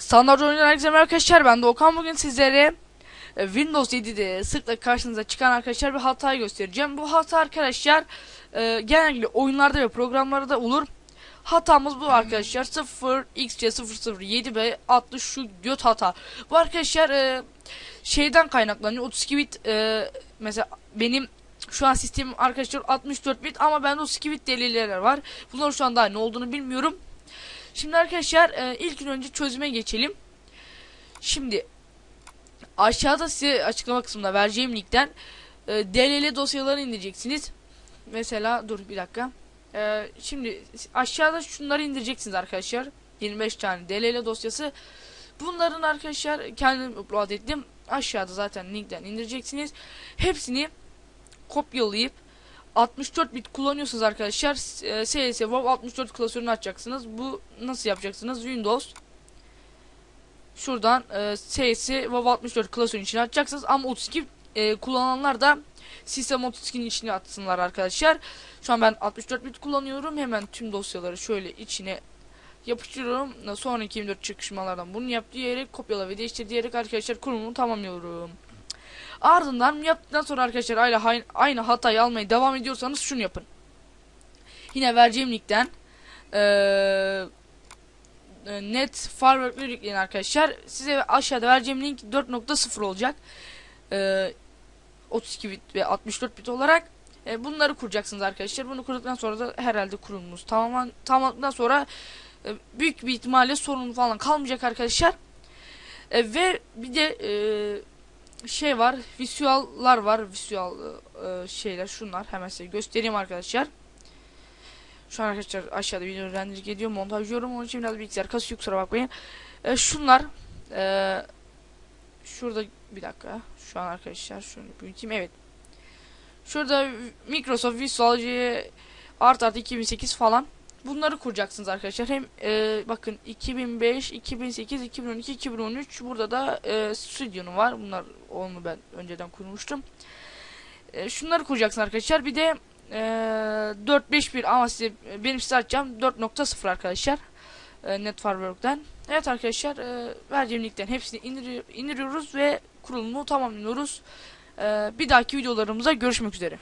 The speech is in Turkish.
Standart oyuncular herkese arkadaşlar ben de Okan bugün sizlere e, Windows 7'de sıkla karşınıza çıkan arkadaşlar bir hatayı göstereceğim. Bu hata arkadaşlar e, genellikle oyunlarda ve programlarda olur. Hatamız bu arkadaşlar 0xc007b adlı şu göt hata. Bu arkadaşlar e, şeyden kaynaklanıyor 32 bit e, mesela benim şu an sistemim arkadaşlar 64 bit ama bende 32 bit deliller var. Bunlar şu an daha ne olduğunu bilmiyorum. Şimdi arkadaşlar e, ilk önce çözüme geçelim. Şimdi aşağıda size açıklama kısmında vereceğim linkten e, DLL dosyaları indireceksiniz. Mesela dur bir dakika. E, şimdi aşağıda şunları indireceksiniz arkadaşlar. 25 tane DLL dosyası. Bunların arkadaşlar kendim upload ettim. Aşağıda zaten linkten indireceksiniz. Hepsini kopyalayıp 64 bit kullanıyorsunuz arkadaşlar. CS WoW 64 klasörünü açacaksınız. Bu nasıl yapacaksınız? Windows Şuradan e, CS WoW 64 klasörün içine açacaksınız ama 32 e, kullananlar da System 32'nin içine atsınlar arkadaşlar. Şu an ben 64 bit kullanıyorum. Hemen tüm dosyaları şöyle içine yapıştırıyorum. Sonraki 24 çıkışmalardan bunu yap diyerek kopyala ve değiştir diyerek arkadaşlar kurulumunu tamamlıyorum. Ardından yaptıktan sonra arkadaşlar aynı, aynı hatayı almaya devam ediyorsanız şunu yapın. Yine vereceğim linkten ee, net firewall yükleyin arkadaşlar. Size aşağıda vereceğim link 4.0 olacak. Ee, 32 bit ve 64 bit olarak e, bunları kuracaksınız arkadaşlar. Bunu kurduktan sonra da herhalde kurulumuz tamamen tamamladıktan sonra büyük bir ihtimalle sorun falan kalmayacak arkadaşlar. E, ve bir de e, şey var, visuallar var, visual e, şeyler şunlar. Hemen size göstereyim arkadaşlar. Şu an arkadaşlar aşağıda video render ediyor, montajlıyorum. Onun için biraz bilgisayar kasıyor kusura bakmayın. E, şunlar e, şurada bir dakika. Şu an arkadaşlar şunu büyüteyim. Evet. Şurada Microsoft Visual art art 2008 falan. Bunları kuracaksınız arkadaşlar. Hem e, bakın 2005, 2008, 2012, 2013 burada da e, Studio'nun var. Bunlar onu ben önceden kurmuştum. E, şunları kuracaksınız arkadaşlar. Bir de e, 4.5.1 ama size benim size açacağım 4.0 arkadaşlar. E, Netfirework'ten. Evet arkadaşlar e, vereceğim linkten hepsini indir indiriyoruz ve kurulumu tamamlıyoruz. E, bir dahaki videolarımıza görüşmek üzere.